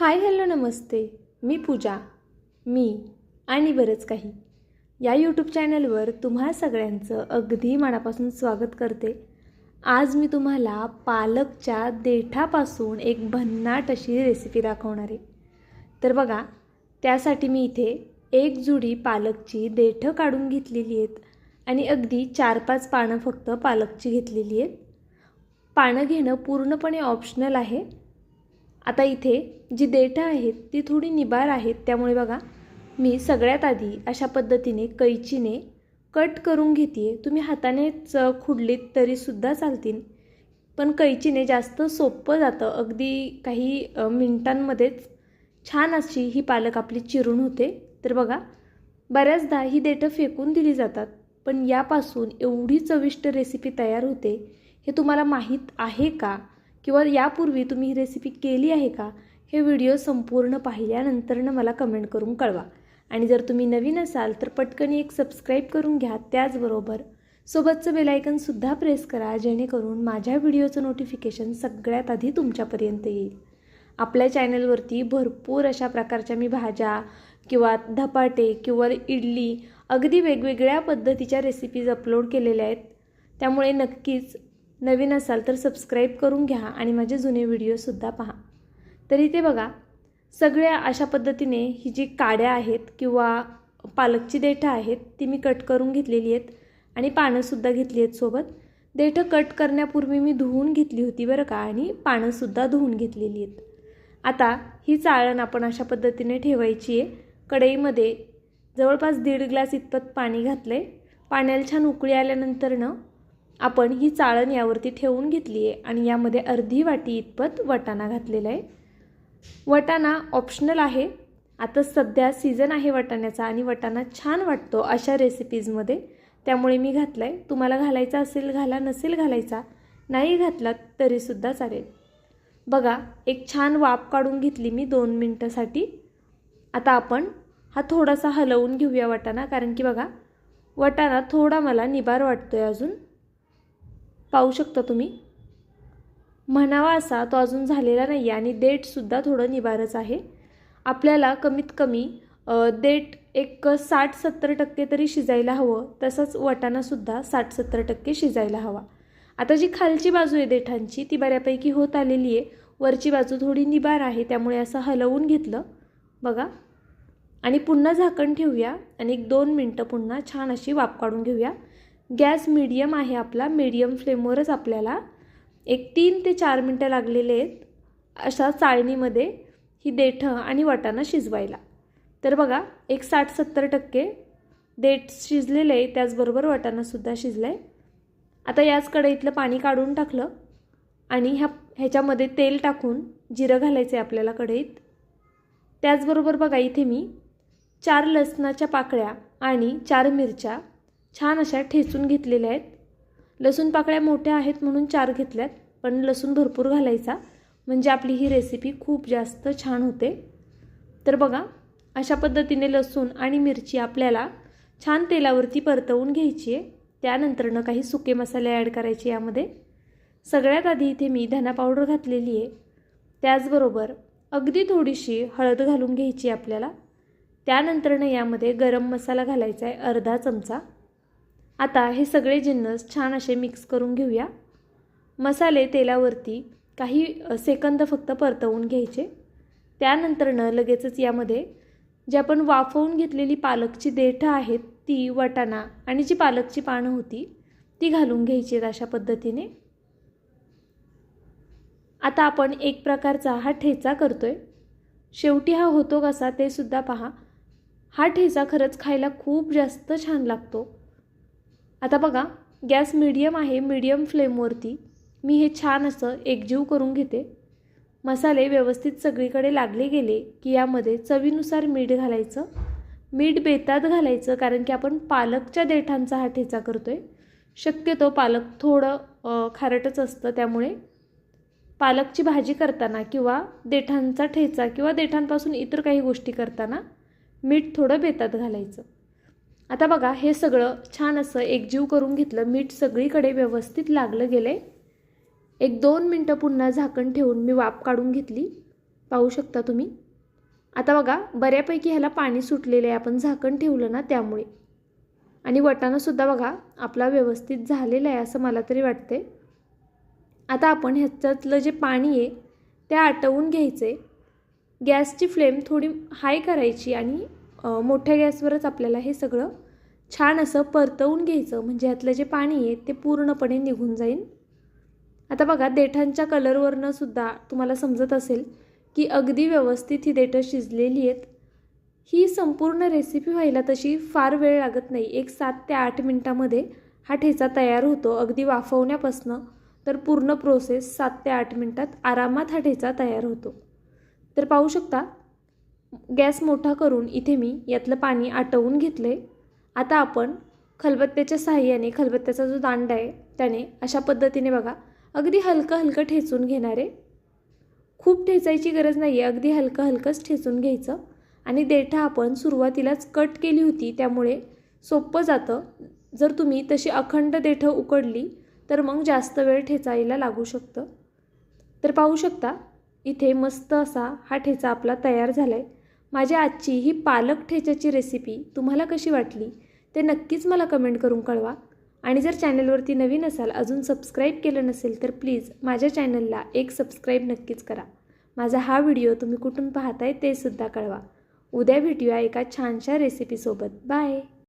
Hi hello नमस्ते. मी पूजा मी आणि बरंच काही. या यूट्यूब चॅनलवर तुम्हा सगळ्यांचं अगदी मनापासून स्वागत करते. आज मी तुम्हाला पालकच्या देठापासून एक भन्नाट अशी रेसिपी दाखवणार आहे. तर बघा त्यासाठी मी इथे एक जुडी पालकची देठं काढून घेतलेली आहेत आणि अगदी चार पाच पानं फक्त पालकची घेतलेली आहेत. पानं घेणं पूर्णपणे ऑप्शनल आहे. आता इथे जी देठं आहेत ती थोडी निबार आहेत. त्यामुळे बघा मी सगळ्यात आधी अशा पद्धतीने कैचीने कट करून घेते तुम्ही हातानेच खुडलीत तरीसुद्धा चालतील. पण कैचीने जास्त सोपं जातं. अगदी काही मिनटांमध्येच मिनिटांमध्येच छान अशी ही पालक आपली चिरून होते. तर बघा बऱ्याचदा ही देठं फेकून दिली जातात पण यापासून एवढी चविष्ट रेसिपी तयार होते. हे तुम्हाला माहीत आहे का? किंवा यापूर्वी तुम्ही ही रेसिपी केली आहे का? हे व्हिडिओ संपूर्ण पाहिल्यानंतरनं मला कमेंट करून कळवा. आणि जर तुम्ही नवीन असाल तर पटकन एक सबस्क्राईब करून घ्या. त्याचबरोबर सोबतचं बेलायकनसुद्धा प्रेस करा जेणेकरून माझ्या व्हिडिओचं नोटिफिकेशन सगळ्यात आधी तुमच्यापर्यंत येईल. आपल्या चॅनलवरती भरपूर अशा प्रकारच्या मी भाज्या किंवा धपाटे किंवा इडली अगदी वेगवेगळ्या पद्धतीच्या रेसिपीज अपलोड केलेल्या आहेत. त्यामुळे नक्कीच नवीन असाल तर सबस्क्राईब करून घ्या आणि माझे जुने व्हिडिओसुद्धा पहा. तर इथे बघा सगळ्या अशा पद्धतीने ही जी काड्या आहेत किंवा पालकची देठं आहेत ती मी कट करून घेतलेली आहेत आणि पानंसुद्धा घेतली आहेत सोबत. देठं कट करण्यापूर्वी मी धुवून घेतली होती बरं का आणि पानंसुद्धा धुवून घेतलेली आहेत. आता ही चाळण आपण अशा पद्धतीने ठेवायची आहे. कढईमध्ये जवळपास दीड ग्लास इतपत पाणी घातलं आहे पाण्याला छान उकळी आल्यानंतरनं आपण ही चाळण यावरती ठेवून घेतली आहे आणि यामध्ये अर्धी वाटी इतपत वटाणा घातलेला आहे. वटाणा ऑप्शनल आहे. आता सध्या सीझन आहे वटाण्याचा आणि वटाणा छान वाटतो अशा रेसिपीजमध्ये त्यामुळे मी घातला आहे तुम्हाला घालायचा असेल घाला. नसेल घालायचा नाही घातलात तरीसुद्धा चालेल. बघा एक छान वाफ काढून घेतली मी दोन मिनटासाठी. आता आपण हा थोडासा हलवून घेऊया वाटाणा. कारण की बघा वटाणा थोडा मला निबार वाटतो आहे अजून. पाहू शकता तुम्ही. म्हणावा असा तो अजून झालेला नाही आहे आणि देठसुद्धा थोडं निभारच आहे. आपल्याला कमीत कमी देठ एक साठ सत्तर टक्के तरी शिजायला हवं तसंच वटाणासुद्धा साठ सत्तर टक्के शिजायला हवा. आता जी खालची बाजू आहे देठांची ती बऱ्यापैकी होत आलेली आहे. वरची बाजू थोडी निबार आहे त्यामुळे असं हलवून घेतलं. बघा. आणि पुन्हा झाकण ठेवूया आणि एक दोन मिनटं पुन्हा छान अशी वाफ काढून घेऊया. गॅस मीडियम आहे आपला मीडियम फ्लेमवरच आपल्याला एक तीन ते चार मिनटं लागलेले आहेत अशा चाळणीमध्ये ही देठं आणि वाटाणा शिजवायला. तर बघा एक साठ सत्तर टक्के देठ शिजलेलं आहे त्याचबरोबर वाटाणासुद्धा शिजलं आहे आता याच कढईतलं पाणी काढून टाकलं आणि ह्या ह्याच्यामध्ये तेल टाकून जिरं घालायचं आहे आपल्याला कढईत. त्याचबरोबर बघा इथे मी चार लसणाच्या पाकळ्या आणि चार मिरच्या छान अशा ठेचून घेतलेल्या आहेत. लसूण पाकळ्या मोठ्या आहेत म्हणून चार घेतल्यात पण लसूण भरपूर घालायचा. म्हणजे आपली ही रेसिपी खूप जास्त छान होते. तर बघा अशा पद्धतीने लसूण आणि मिरची आपल्याला छान तेलावरती परतवून घ्यायची आहे. त्यानंतरनं काही सुके मसाले ॲड करायचे यामध्ये. सगळ्यात आधी इथे मी धना पावडर घातलेली आहे. त्याचबरोबर अगदी थोडीशी हळद घालून घ्यायची आहे आपल्याला. त्यानंतरनं यामध्ये गरम मसाला घालायचा आहे अर्धा चमचा. आता हे सगळे जिन्नस छान असे मिक्स करून घेऊया. मसाले तेलावरती काही सेकंद फक्त परतवून घ्यायचे. त्यानंतरनं लगेचच यामध्ये जे आपण वाफवून घेतलेली पालकची देठं आहेत ती वटाणा आणि जी पालकची पानं होती ती घालून घ्यायची आहेत अशा पद्धतीने. आता आपण एक प्रकारचा हा ठेचा करतो आहे शेवटी हा होतो कसा ते सुद्धा पहा. हा ठेचा खरंच खायला खूप जास्त छान लागतो. आता बघा गॅस मीडियम आहे मीडियम फ्लेमवरती. मी हे छान असं एकजीव करून घेते. मसाले व्यवस्थित सगळीकडे लागले गेले की यामध्ये चवीनुसार मीठ घालायचं. मीठ बेतात घालायचं कारण की आपण पालकच्या देठांचा हा ठेचा करतो आहे शक्यतो पालक थोडं खारटच असतं त्यामुळे. पालकची भाजी करताना किंवा देठांचा ठेचा किंवा देठांपासून इतर काही गोष्टी करताना मीठ थोडं बेतात घालायचं. आता बघा हे सगळं छान असं एकजीव करून घेतलं. मीठ सगळीकडे व्यवस्थित लागलं गेलं एक दोन मिनटं पुन्हा झाकण ठेवून मी वाफ काढून घेतली. पाहू शकता तुम्ही? आता बघा बऱ्यापैकी ह्याला पाणी सुटलेलं आहे. आपण झाकण ठेवलं ना त्यामुळे. आणि वटाणासुद्धा बघा आपला व्यवस्थित झालेला आहे असं मला तरी वाटते आता आपण ह्याच्यातलं जे पाणी आहे ते आटवून घ्यायचं आहे गॅसची फ्लेम थोडी हाय करायची आणि मोठ्या गॅसवरच आपल्याला हे सगळं छान असं परतवून घ्यायचं. म्हणजे यातलं जे पाणी आहे ते पूर्णपणे निघून जाईल आता बघा देठांच्या कलरवरनं सुद्धा तुम्हाला समजत असेल की अगदी व्यवस्थित ही देठं शिजलेली आहेत. ही संपूर्ण रेसिपी व्हायला तशी फार वेळ लागत नाही. एक सात ते आठ मिनटामध्ये हा ठेचा तयार होतो. अगदी वाफवण्यापासनं तर पूर्ण प्रोसेस सात ते आठ मिनटात आरामात हा ठेचा तयार होतो. तर पाहू शकता गॅस मोठा करून इथे मी यातलं पाणी आटवून घेतलं आहे आता आपण खलबत्त्याच्या साहाय्याने खलबत्त्याचा जो दांडा आहे त्याने अशा पद्धतीने बघा अगदी हलकं हलकं ठेचून घेणार आहे. खूप ठेचायची गरज नाही आहे अगदी हलकं हलकंच ठेचून घ्यायचं. आणि देठा आपण सुरुवातीलाच कट केली होती त्यामुळे सोपं जातं. जर तुम्ही तशी अखंड देठं उकडली तर मग जास्त वेळ ठेचायला लागू शकतं. तर पाहू शकता इथे मस्त असा हा ठेचा आपला तयार झाला आहे माझ्या आजची ही पालक ठेच्याची रेसिपी तुम्हाला कशी वाटली? ते नक्कीच मला कमेंट करून कळवा. आणि जर चॅनलवरती नवीन असाल अजून सबस्क्राईब केलं नसेल तर प्लीज माझ्या चॅनलला एक सबस्क्राईब नक्कीच करा. माझा हा व्हिडिओ तुम्ही कुठून पाहताय ते सुद्धा कळवा. उद्या भेटूया एका छानशा रेसिपीसोबत बाय